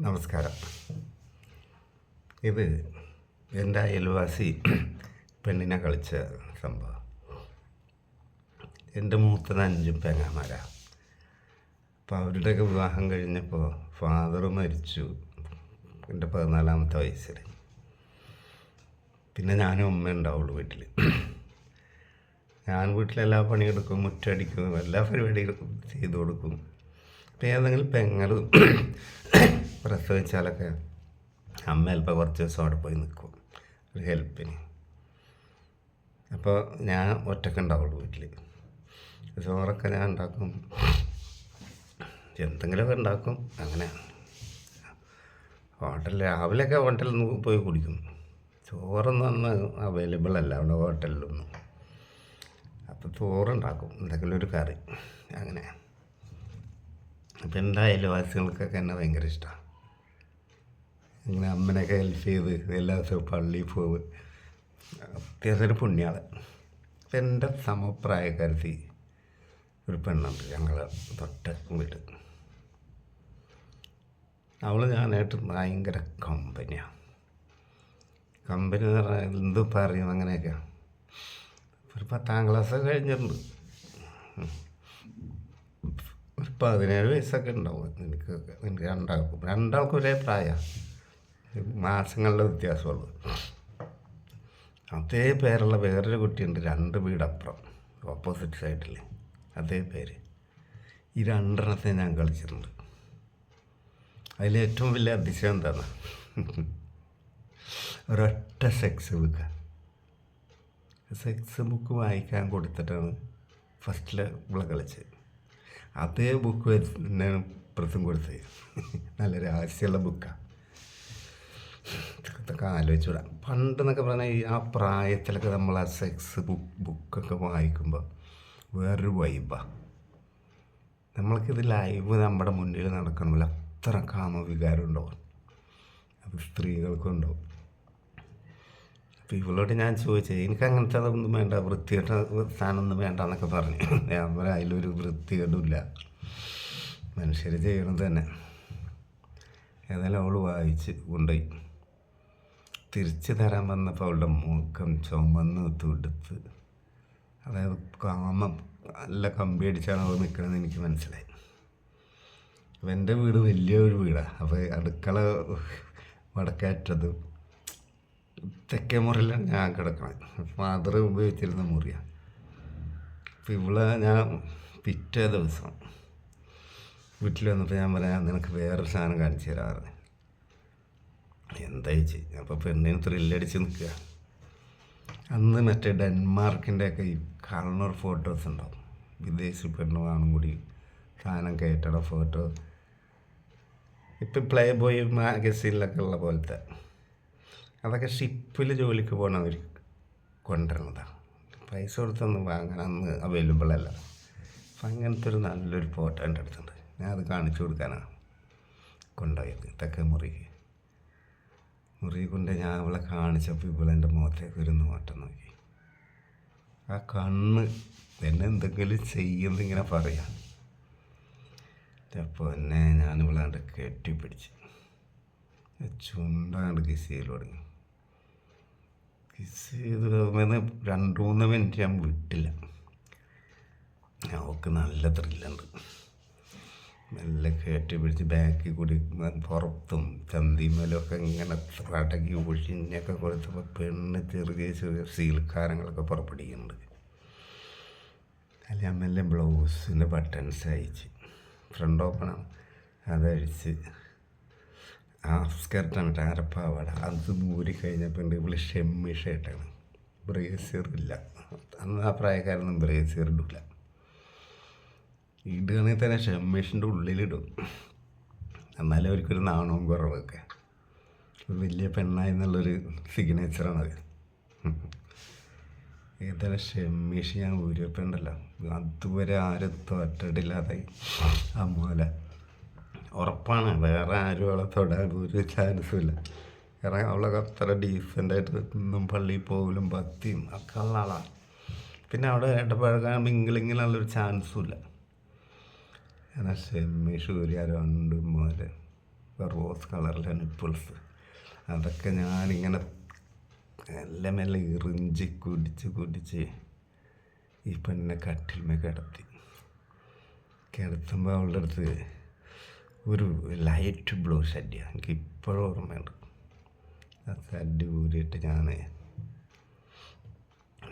നമസ്കാരം. ഇത് എന്റെ അയൽവാസി പെണ്ണിനെ കളിച്ച സംഭവം. എന്റെ മൂത്തത് അഞ്ചും പെങ്ങാമാരാണ് അപ്പോൾ അവരുടെയൊക്കെ വിവാഹം കഴിഞ്ഞപ്പോൾ ഫാദർ മരിച്ചു എന്റെ പതിനാലാമത്തെ വയസ്സിൽ. പിന്നെ ഞാനും അമ്മ ഉണ്ടാവുള്ളൂ വീട്ടിൽ. ഞാൻ വീട്ടിലെല്ലാ പണിയെടുക്കും മുറ്റടിക്കും എല്ലാ പരിപാടികളും ചെയ്തു കൊടുക്കും. ഇപ്പം ഏതെങ്കിലും പെങ്ങൾ പ്രസവിച്ചാലൊക്കെ അമ്മ ചിലപ്പോൾ കുറച്ച് ദിവസം അവിടെ പോയി നിൽക്കും ഒരു ഹെൽപ്പിന്. അപ്പോൾ ഞാൻ ഒറ്റയ്ക്ക് ഉണ്ടാവുള്ളൂ വീട്ടിൽ. ചോറൊക്കെ ഞാൻ ഉണ്ടാക്കും എന്തെങ്കിലുമൊക്കെ ഉണ്ടാക്കും അങ്ങനെ. ഹോട്ടലിൽ രാവിലെയൊക്കെ ഹോട്ടലിൽ നിന്ന് പോയി കുടിക്കും. ചോറൊന്നും അന്ന് അവൈലബിൾ അല്ല അവിടെ ഹോട്ടലിലൊന്നും. അപ്പോൾ ചോറുണ്ടാക്കും എന്തെങ്കിലും ഒരു കറി അങ്ങനെ. അപ്പം എന്റെ അയൽവാസികൾക്കൊക്കെ എന്നെ ഭയങ്കര ഇഷ്ടമാണ് ഇങ്ങനെ അമ്മനെയൊക്കെ ഹെൽപ്പ് ചെയ്ത് എല്ലാ ദിവസവും പള്ളിയിൽ പോവ് അത്യാവശ്യം ഒരു പുണ്യാൾ. അപ്പം എന്റെ സമപ്രായക്കാരത്തി ഒരു പെണ്ണുണ്ട്. ഞങ്ങൾ തൊട്ട് വീട്. അവൾ ഞാനായിട്ട് ഭയങ്കര കമ്പനിയാണ് കമ്പനി എന്ന് പറഞ്ഞാൽ എന്ത് പറയും അങ്ങനെയൊക്കെ ഒരു പത്താം ക്ലാസ് കഴിഞ്ഞിട്ടുണ്ട്. ഒരു പതിനേഴ് വയസ്സൊക്കെ ഉണ്ടാവും എനിക്ക് എനിക്ക് രണ്ടാൾക്കും. രണ്ടാൾക്കും ഒരേ പ്രായമാണ് മാസങ്ങളുടെ വ്യത്യാസമുള്ളൂ. അതേ പേരുള്ള വേറൊരു കുട്ടിയുണ്ട് രണ്ട് വീടപ്പുറം ഓപ്പോസിറ്റ് സൈഡിൽ അതേ പേര്. ഈ രണ്ടെണ്ണത്തെ ഞാൻ കളിച്ചിട്ടുണ്ട്. അതിൽ ഏറ്റവും വലിയ അതിശയം എന്താണ് ഒരൊറ്റ സെക്സ് ബുക്ക് സെക്സ് ബുക്ക് വായിക്കാൻ കൊടുത്തിട്ടാണ് ഫസ്റ്റിൽ ഇവിടെ കളിച്ചത്. അതേ ബുക്ക് തന്നെയാണ് പ്രസം കൊടുത്തത് നല്ല രഹസ്യമുള്ള ബുക്കാണ് ഇതൊക്കെ ആലോചിച്ചൂടാ. പണ്ട് എന്നൊക്കെ പറഞ്ഞാൽ ഈ ആ പ്രായത്തിലൊക്കെ നമ്മൾ ആ സെക്സ് ബുക്ക് ബുക്കൊക്കെ വായിക്കുമ്പോൾ വേറൊരു വൈബാണ് നമ്മൾക്കിത് ലൈവ് നമ്മുടെ മുന്നിൽ നടക്കണമല്ലോ. അത്ര കാമവികാരം ഉണ്ടാവും അത് സ്ത്രീകൾക്കും ഉണ്ടാവും. അപ്പോൾ ഇവളോട് ഞാൻ ചോദിച്ചത് എനിക്ക് അങ്ങനത്തെ അതൊന്നും വേണ്ട വൃത്തികെട്ട സാധനമൊന്നും വേണ്ട എന്നൊക്കെ പറഞ്ഞു. ഞാൻ പറയാം അതിലൊരു വൃത്തികേടുമില്ല. മനുഷ്യർ ചെയ്യണത് തന്നെ. ഏതായാലും അവൾ വായിച്ച് കൊണ്ടുപോയി. തിരിച്ചു തരാൻ വന്നപ്പോൾ അവളുടെ മുഖം ചുമന്ന് തുടുത്ത് അതായത് കാമം നല്ല കമ്പി അടിച്ചാണ് അവൾ നിൽക്കണമെന്ന് എനിക്ക് മനസ്സിലായി. അപ്പം എന്റെ വീട് വലിയൊരു വീടാണ് അപ്പോൾ അടുക്കള വടക്കേറ്റത് തെക്കേ മുറിയിലാണ് ഞാൻ കിടക്കണത്. ഫാദർ ഉപയോഗിച്ചിരുന്ന മുറിയാണ് അപ്പം ഇവിടെ ഞാൻ പിറ്റേ ദിവസം വീട്ടിൽ വന്നപ്പോൾ ഞാൻ പറയാം നിനക്ക് വേറൊരു സാധനം കാണിച്ചു തരാറ് എന്താ ചേച്ചി? അപ്പോൾ പെണ്ണിന് ത്രില്ലടിച്ച് നിൽക്കുക. അന്ന് മറ്റേ ഡെൻമാർക്കിന്റെ ഒക്കെ ഈ കളർ ഫോട്ടോസ് ഉണ്ടാവും. വിദേശി പെണ്ണുമാണും കൂടി സാധനം കയറ്റണ ഫോട്ടോ. ഇപ്പം പ്ലേ ബോയ് മാഗസീനിലൊക്കെ ഉള്ള പോലത്തെ. അതൊക്കെ ഷിപ്പിൽ ജോലിക്ക് പോകണവർ കൊണ്ടുവരണതാണ് പൈസ കൊടുത്തൊന്നും വാങ്ങാൻ അന്ന് അവൈലബിൾ അല്ല. അപ്പം അങ്ങനത്തെ ഒരു നല്ലൊരു ഫോട്ടോ എന്റെ അടുത്തുണ്ട്. ഞാൻ അത് കാണിച്ചു കൊടുക്കാനാണ് കൊണ്ടുപോയത്. തെക്കേ മുറിക്ക് മുറി കൊണ്ട് ഞാൻ അവളെ കാണിച്ചപ്പോൾ ഇവിടെ എന്റെ മുഖത്തേക്ക് ഒരു നോട്ടം നോക്കി. ആ കണ്ണ് എന്നെ എന്തെങ്കിലും ചെയ്യുന്നിങ്ങനെ പറയാം. അപ്പോൾ എന്നെ ഞാൻ ഇവളാണ്ട് കെട്ടിപ്പിടിച്ച്. ചുണ്ടാണ്ട് കിസിയിൽ തുടങ്ങി. കിസ് ചെയ്ത് രണ്ട് മൂന്ന് മിനിറ്റ് ഞാൻ വിട്ടില്ല. അവൾക്ക് നല്ല ത്രില്ലുണ്ട്. മെല്ലെ കയറ്റി പിടിച്ച് ബാക്കിൽ കൂടി പുറത്തും ചന്തിമേലൊക്കെ ഇങ്ങനെ തടകി ഒഴിഞ്ഞൊക്കെ കൊടുത്തപ്പോൾ പെണ്ണ് ചെറിയ ചെറിയ സീൽക്കാരങ്ങളൊക്കെ പുറപ്പെടുന്നുണ്ട് അല്ല മെല്ലെ ബ്ലൗസിന്റെ ബട്ടൺസ് അയച്ച് ഫ്രണ്ട് ഓപ്പണാണ് അതഴിച്ച് ആ സ്കർട്ടാണ് കേട്ടോ അരപ്പാവാട അത് മൂരി കഴിഞ്ഞപ്പോൾ ഇവൾ ഷെമ്മി ഷർട്ടാണ് ബ്രേസിയർ ഇല്ല അന്ന് ആ പ്രായക്കാരൊന്നും ബ്രേസിയർ ഇടില്ല ഇടുകയാണെങ്കിൽ തന്നെ ഷെമ്മീഷിന്റെ ഉള്ളിലിടും എന്നാലും അവർക്കൊരു നാണവും കുറവൊക്കെ വലിയ പെണ്ണായി എന്നുള്ളൊരു സിഗ്നേച്ചറാണത് ഏതായാലും ഷെമ്മീഷ് ഞാൻ ഊരിയപ്പോണ്ടല്ലോ അതുവരെ ആരും തോറ്റിട്ടില്ലാതായി ആ ഉറപ്പാണ്. വേറെ ആരും അവളെ തൊടാൻ ഒരു ചാൻസുമില്ല കാരണം അവളൊക്കെ അത്ര ഡീസന്റായിട്ട് ഇന്നും പള്ളിയിൽ പോകലും ഭക്തിയും ഒക്കെ ഉള്ള ആളാണ് പിന്നെ അവിടെ ഇടപഴകാൻ മിങ്കിളിങ്ങിനുള്ളൊരു ചാൻസും ഇല്ല. എന്നാൽ ഷെമ്മി സൂര്യ രണ്ടും പോലെ റോസ് കളറിലെ നിപ്പിൾസ് അതൊക്കെ ഞാനിങ്ങനെ മെല്ലെ മെല്ലെ ഇറിഞ്ചി കുടിച്ച് കുടിച്ച് ഈ പെണ്ണിനെ കട്ടിൽമേ കിടത്തി. കിടത്തുമ്പോൾ അവളുടെ അടുത്ത് ഒരു ലൈറ്റ് ബ്ലൂ ഷഡ്യ എനിക്ക് ഇപ്പോഴും ഓർമ്മയുണ്ട്. ആ ഷെഡ് ഊരിയിട്ട് ഞാൻ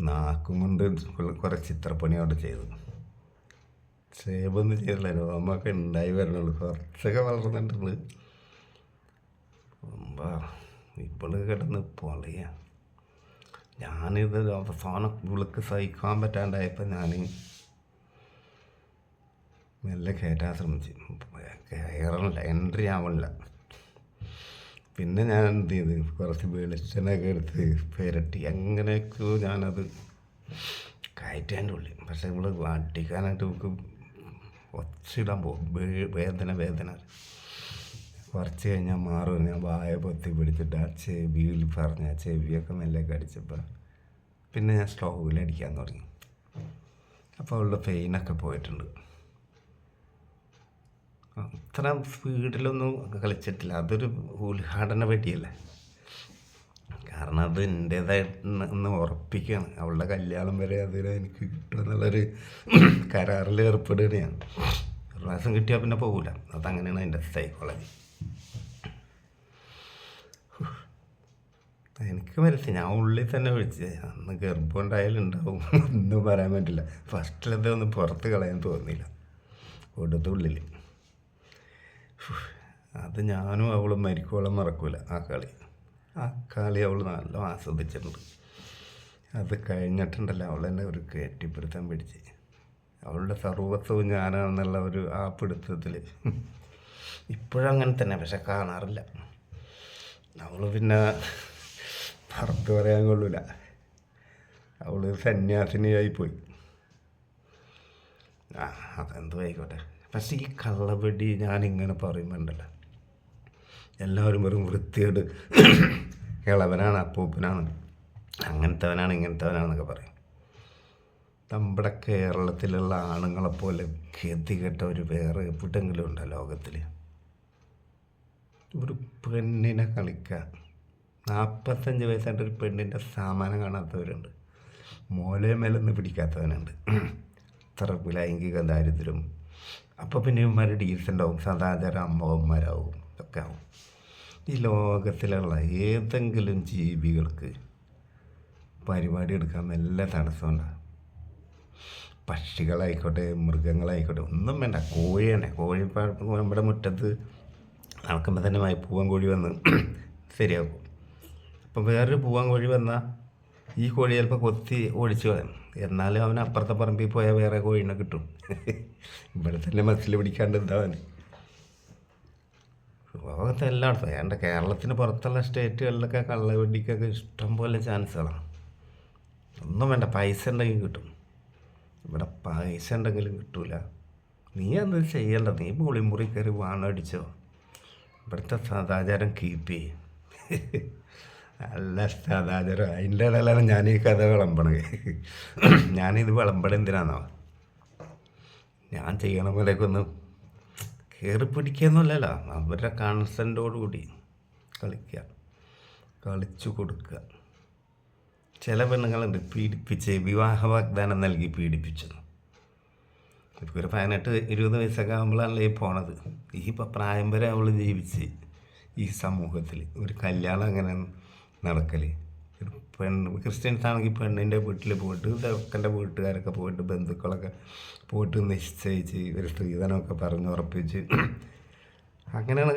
നാക്കും കൊണ്ട് കുറേ ചിത്രപ്പണി അവിടെ ചെയ്തു സേബൊന്നും ചെയ്തില്ല. രോമൊക്കെ ഉണ്ടായി വരണുള്ളൂ. കുറച്ചൊക്കെ വളർന്നിട്ടുണ്ട്. ഇപ്പോൾ കിടന്ന് പൊളിയ. ഞാനിത് അവസാനം വിളിക്ക് സഹിക്കാൻ പറ്റാണ്ടായപ്പോൾ ഞാൻ മെല്ലെ കയറ്റാൻ ശ്രമിച്ചു. കയറണില്ല എൻട്രി ആവണില്ല. പിന്നെ ഞാൻ എന്ത് ചെയ്ത്? കുറച്ച് വെളിച്ചെണ്ണയൊക്കെ എടുത്ത് പുരട്ടി. അങ്ങനെയൊക്കെയോ ഞാനത് കയറ്റാന്റെ ഉള്ളിൽ. പക്ഷേ നമ്മൾ അടിക്കാനായിട്ട് നമുക്ക് ഒച്ചിടാൻ പോകും. വേദന വേദന. കുറച്ച് കഴിഞ്ഞാൽ മാറും. ഞാൻ വായ പൊത്തി പിടിച്ചിട്ട് ആ ചെവിയിൽ പറഞ്ഞ ആ ചെവിയൊക്കെ മെല്ലെ കടിച്ചപ്പോൾ പിന്നെ ഞാൻ സ്റ്റൗവിൽ അടിക്കാൻ തുടങ്ങി. അപ്പോൾ അവളുടെ പെയിനൊക്കെ പോയിട്ടുണ്ട്. അത്ര സ്പീഡിലൊന്നും കളിച്ചിട്ടില്ല. അതൊരു ഉദ്ഘാടന വെടിയല്ലേ കാരണം അത് എന്റേതായിട്ട് ഉറപ്പിക്കുകയാണ് അവളുടെ കല്യാണം വരെ അതിൽ എനിക്ക് കിട്ടുമെന്നുള്ളൊരു കരാറിൽ ഏർപ്പെടുകയാണ് ഒരു പ്രാവശ്യം കിട്ടിയാൽ പിന്നെ പോകില്ല അതങ്ങനെയാണ് എന്റെ സൈക്കോളജി എനിക്ക് മനസ്സിലായി. ഞാൻ ഉള്ളിൽ തന്നെ വിളിച്ചത് അന്ന് ഗർഭം ഉണ്ടാവും ഒന്നും പറയാൻ പറ്റില്ല. ഫസ്റ്റിലത്തെ ഒന്ന് പുറത്ത് കളയാൻ തോന്നിയില്ല. കൊടുത്തുള്ളിൽ അത് ഞാനും അവളും മരിക്കോളം മറക്കൂല. ആ കളി. ആ കളി അവൾ നല്ല ആസ്വദിച്ചിട്ടുണ്ട്. അത് കഴിഞ്ഞിട്ടുണ്ടല്ലോ അവൾ എന്നെ ഒരു കെട്ടിപ്പിടുത്തം പിടിച്ച്. അവളുടെ സർവസ്വവും ഞാനാണെന്നുള്ള ഒരു ആ പിടുത്തത്തിൽ ഇപ്പോഴങ്ങനെ തന്നെ പക്ഷെ കാണാറില്ല. അവൾ പിന്നെ പുറത്ത് പറയാൻ കൊള്ളൂല. അവൾ സന്യാസിനിയായി പോയി ആ അതെന്തോ ആയിക്കോട്ടെ. പക്ഷേ ഈ കള്ളപടി ഞാനിങ്ങനെ പറയുമ്പോണ്ടല്ലോ എല്ലാവരും വെറും വൃത്തിയോട് ഇളവനാണ് അപ്പൂപ്പനാണ്. അങ്ങനത്തവനാണ് ഇങ്ങനത്തവനാണെന്നൊക്കെ പറയും. നമ്മുടെ കേരളത്തിലുള്ള ആണുങ്ങളെപ്പോലെ ഗതികെട്ട ഒരു വേറെ എവിടെങ്കിലും ഉണ്ടോ ലോകത്തിൽ ഒരു പെണ്ണിനെ കളിക്കുക നാൽപ്പത്തഞ്ച് വയസ്സായിട്ട് ഒരു പെണ്ണിന്റെ സാമാനം കാണാത്തവരുണ്ട്. മോലെ മേലൊന്നും പിടിക്കാത്തവനുണ്ട്. ഇത്ര ലൈംഗിക ദാരിദ്ര്യം. അപ്പോൾ പിന്നെ ഇവന്മാർ ഡീസന്റാവും സദാചാര അമ്മവന്മാരാവും. ഇതൊക്കെ ഈ ലോകത്തിലുള്ള ഏതെങ്കിലും ജീവികൾക്ക് പരിപാടി എടുക്കാൻ നല്ല തടസ്സമുണ്ടാകും പക്ഷികളായിക്കോട്ടെ മൃഗങ്ങളായിക്കോട്ടെ ഒന്നും വേണ്ട. കോഴിയാണ് കോഴി നമ്മുടെ മുറ്റത്ത് നടക്കുമ്പോൾ തന്നെ മായി പൂവൻ കോഴി വന്ന് ശരിയാക്കും. അപ്പം വേറൊരു പൂവൻ കോഴി വന്നാൽ ഈ കോഴി ചിലപ്പോൾ കൊത്തി ഒഴിച്ചു കളയും. എന്നാലും അവൻ അപ്പുറത്തെ പറമ്പിൽ പോയാൽ വേറെ കോഴീനെ കിട്ടും. ഇവിടെ തന്നെ മസിൽ പിടിക്കാണ്ട് എന്താവൻ ലോകത്ത് എല്ലായിടത്തും. എന്റെ കേരളത്തിന് പുറത്തുള്ള സ്റ്റേറ്റുകളിലൊക്കെ ഇഷ്ടം പോലെ ചാൻസുകളാണ്. ഒന്നും വേണ്ട പൈസ ഉണ്ടെങ്കിൽ കിട്ടും. ഇവിടെ പൈസ ഉണ്ടെങ്കിലും കിട്ടൂല. നീ അത് ചെയ്യണ്ട? നീ പൊളിമുറി കയറി വാണടിച്ചോ ഇവിടുത്തെ സദാചാരം കീപ്പ് ചെയ്യും. നല്ല സദാചാരം. അതിന്റെ ഇടയിലാണ് ഞാൻ ഈ കഥ വിളമ്പണത്. ഞാനിത് വിളമ്പണ എന്തിനാന്നോ? ഞാൻ ചെയ്യണ പോലെയൊക്കെ ഒന്ന് കയറി പിടിക്കുകയൊന്നുമല്ലല്ലോ അവരുടെ കൺസെന്റോടുകൂടി കളിക്കുക. കളിച്ചു കൊടുക്കുക. ചില പെണ്ണുങ്ങളുണ്ട് പീഡിപ്പിച്ച് വിവാഹ വാഗ്ദാനം നൽകി പീഡിപ്പിച്ചത് ഇപ്പോൾ ഒരു പതിനെട്ട് ഇരുപത് വയസ്സൊക്കെ ആകുമ്പോഴാണല്ലോ ഈ പോണത്. ഈ ഇപ്പം പ്രായം വരെ അവൾ ജീവിച്ച് ഈ സമൂഹത്തിൽ ഒരു കല്യാണം അങ്ങനെ നടക്കൽ ഒരു പെണ്ണ് ക്രിസ്ത്യൻസ് ആണെങ്കിൽ പെണ്ണിന്റെ വീട്ടിൽ പോയിട്ട് ചെറുക്കന്റെ വീട്ടുകാരൊക്കെ പോയിട്ട് ബന്ധുക്കളൊക്കെ പോയിട്ട് നിശ്ചയിച്ച് ഒരു സ്ത്രീധനമൊക്കെ പറഞ്ഞ് ഉറപ്പിച്ച് അങ്ങനെയാണ്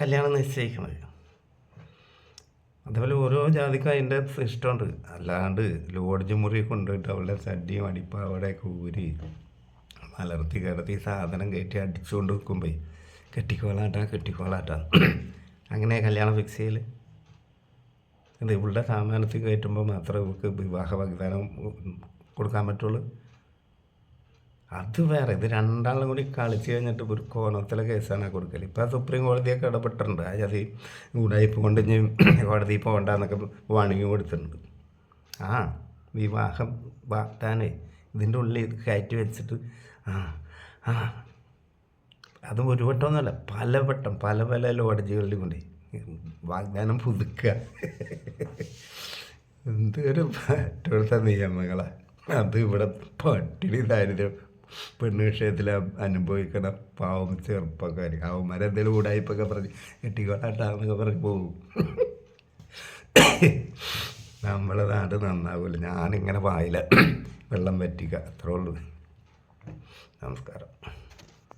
കല്യാണം നിശ്ചയിക്കുന്നത്. അതുപോലെ ഓരോ ജാതിക്കും അതിന്റെ ഇഷ്ടമുണ്ട് അല്ലാണ്ട് ലോഡ്ജ് മുറി കൊണ്ടുപോയിട്ട് അവളുടെ ചടിയും അടിപ്പാവടെയൊക്കെ ഊരി മലർത്തി കിടത്തി സാധനം കയറ്റി അടിച്ചുകൊണ്ട് നിൽക്കുമ്പോൾ കെട്ടിക്കോളാട്ടാ കെട്ടിക്കോളാട്ടാ. അങ്ങനെ കല്യാണം ഫിക്സ് ചെയ്യൽ ഇത് ഇവളുടെ സാമാനത്തിൽ കയറ്റുമ്പോൾ മാത്രമേ ഇവൾക്ക് വിവാഹ വാഗ്ദാനം കൊടുക്കാൻ പറ്റുള്ളൂ. അത് വേറെ ഇത് രണ്ടാളും കൂടി കളിച്ച് കഴിഞ്ഞിട്ട് ഒരു കോണത്തിലെ കേസാണ് കൊടുക്കൽ ഇപ്പോൾ സുപ്രീം കോടതിയൊക്കെ ഇടപെട്ടിട്ടുണ്ട്. ആ ജാതി ഉടായ്പ കൊണ്ട് ഇനി കോടതി പോകണ്ടെന്നൊക്കെ വാണിംഗ് കൊടുത്തിട്ടുണ്ട്. ആ വിവാഹം വാഗ്ദാനേ ഇതിന്റെ ഉള്ളിൽ കയറ്റി വെച്ചിട്ട് ആ ആ. അതും ഒരു വട്ടമൊന്നുമല്ല പല വട്ടം പല പല ലോഡ്ജുകളിൽ കൊണ്ട്. വാഗ്ദാനം പുതുക്കുക എന്തൊരു മറ്റുള്ള നിയമങ്ങളാ. അത് ഇവിടെ പട്ടിണി ദാരിദ്ര്യം പെണ്ണ് വിഷയത്തിൽ അനുഭവിക്കണ പാവം ചെറുപ്പക്കാർ അവന്മാരെന്തെങ്കിലും ഉടായ്പൊക്കെ പറഞ്ഞ് കെട്ടിക്കോട്ടാട്ടാന്നൊക്കെ പറഞ്ഞ് പോകും നമ്മളെ നാട് നന്നാവില്ല ഞാനിങ്ങനെ വായില വെള്ളം പറ്റിക്കുക അത്രേ ഉള്ളൂ. നമസ്കാരം.